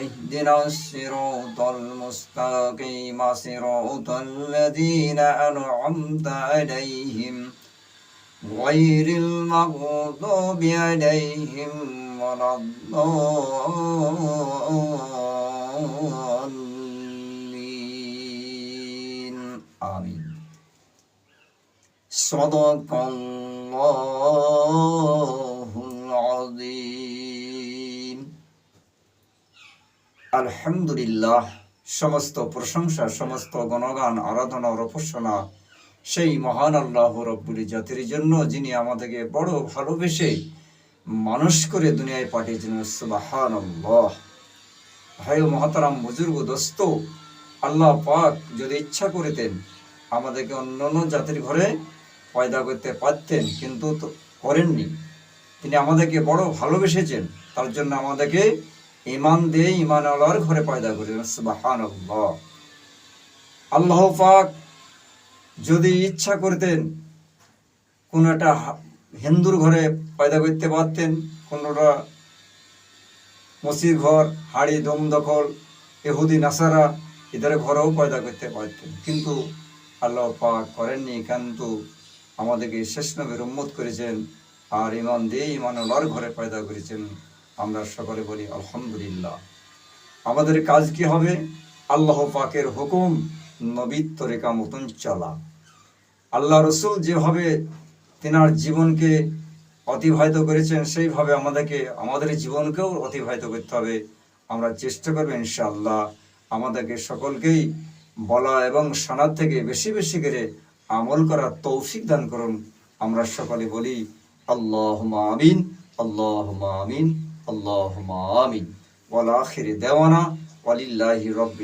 اهدنا الصراط المستقيم صراط الذين أنعمت عليهم غير المغضوب عليهم ولا الضالين. آمين. صدق الله العظيم. আলহামদুলিল্লাহ, সমস্ত প্রশংসা, সমস্ত গণগান, আরাধনা ও রপসনা সেই মহান আল্লাহ রব্বুল জাতির জন্য যিনি আমাদেরকে বড় ভালোবেসে মানুষ করে দুনিয়ায় পাঠিয়েছেন সুবাহান ভাই মহাতারাম, বুজুর্গ, দোস্ত, আল্লাহ পাক যদি ইচ্ছা করিতেন আমাদেরকে অন্য অন্য জাতির ঘরে পয়দা করতে পারতেন, কিন্তু করেননি। তিনি আমাদেরকে বড় ভালোবেসেছেন, তার জন্য আমাদেরকে ইমান দিয়ে ইমান আল্লাহর ঘরে পয়দা করে। সুবাহান আল্লাহ পাক যদি ইচ্ছা করতেন, কোনো একটা হিন্দুর ঘরে পয়দা করতে পারতেন, কোনোটা মসির ঘর, হাড়ি, দম দখল এহুদি নাসারা, এদের ঘরেও পয়দা করতে পারতেন। কিন্তু আল্লাহ পাক করেননি, কিন্তু আমাদেরকে শেষ নবীর উম্মত করেছেন আর ইমান দিয়ে ইমান আল্লাহর ঘরে পয়দা করেছেন। আমরা সকলে বলি, আলহামদুলিল্লাহ। আমাদের কাজ কি হবে? আল্লাহ পাকের হুকুম নবীর তরিকা মতন চলা। আল্লাহ রসুল যেভাবে তেনার জীবনকে অতিবাহিত করেছেন, সেইভাবে আমাদেরকে, আমাদের জীবনকেও অতিবাহিত করতে হবে। আমরা চেষ্টা করব, ইনশাআল্লাহ, আমাদেরকে সকলকেই বলা এবং শোনার থেকে বেশি বেশি করে আমল করার তৌফিক দান করুন। আমরা সকলে বলি আল্লাহ আমিন আল্লাহ আমিন। اللهم آمين. والآخر دعوانا ولله رب